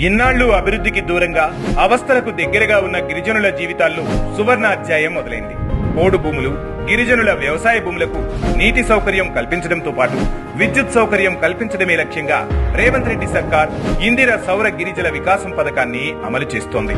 ఇన్నాళ్ళు అభివృద్ధికి దూరంగా అవస్థలకు దగ్గరగా ఉన్న గిరిజనుల జీవితాల్లో సువర్ణ అధ్యాయం మొదలైంది. పోడు భూములు గిరిజనుల వ్యవసాయ భూములకు నీటి సౌకర్యం కల్పించడంతో పాటు విద్యుత్ సౌకర్యం కల్పించడమే లక్ష్యంగా రేవంత్ రెడ్డి సర్కార్ ఇందిర సౌర గిరిజల వికాసం పథకాన్ని అమలు చేస్తోంది.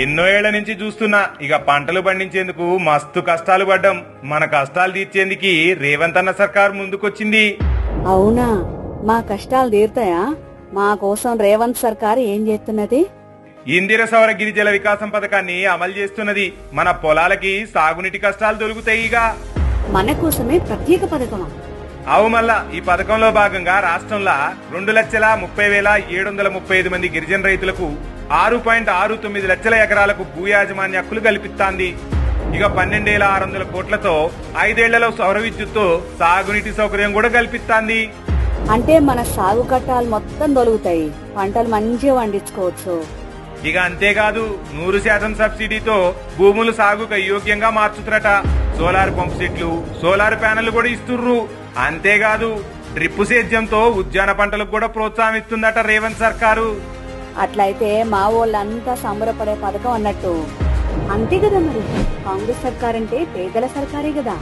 ఎన్నో ఏళ్ళ నుంచి చూస్తున్నా ఇక పంటలు పండించేందుకు మస్తు కష్టాలు పడ్డం. మన కష్టాలు తీర్చేందుకు రేవంత్ అన్న సర్కార్ ముందుకొచ్చింది. అవునా? మా కష్టాలు తీరుతాయా? మా కోసం రేవంత్ సర్కార్ ఏం చేస్తున్నది? ఇందిర సౌర గిరిజల వికాసం పథకాన్ని అమలు చేస్తున్నది. మన పొలాలకి సాగునీటి కష్టాలు దొరుకుతాయి ఇక. మన కోసమే ప్రత్యేక పథకమా? అవు మళ్ళా ఈ పథకంలో భాగంగా రాష్ట్రంలో రెండు లక్షల ముప్పై వేల ఏడు వందల ముప్పై ఐదు మంది గిరిజన రైతులకు ఆరు పాయింట్ ఆరు తొమ్మిది లక్షల ఎకరాలకు భూ యాజమాన్య హక్కులు కల్పిస్తాంది. ఇక పన్నెండేల ఆరు వందల కోట్లతో ఐదేళ్ళలో సౌర విద్యుత్తో సాగునీటి సౌకర్యం కూడా కల్పిస్తాంది. అంటే మన సాగు కట్టాలు మొత్తం దొరుకుతాయి పంటలు మంచిగా పండించుకోవచ్చు. ఇక అంతేకాదు నూరు శాతం సబ్సిడీతో భూములు సాగుకు యోగ్యంగా మార్చుతురట. సోలార్ పంప్ సెట్లు సోలార్ ప్యానెల్ కూడా ఇస్తుర్రు. అంతేకాదు డ్రిప్ సేద్యంతో ఉద్యాన పంటలకు కూడా ప్రోత్సాహం ఇస్తుందట రేవంత్ సర్కారు. అట్లయితే మా వాళ్ళంతా సంబరపడే పథకం అన్నట్టు. అంతే కదా మరి. కాంగ్రెస్ సర్కార్ అంటే పేదల సర్కారే కదా.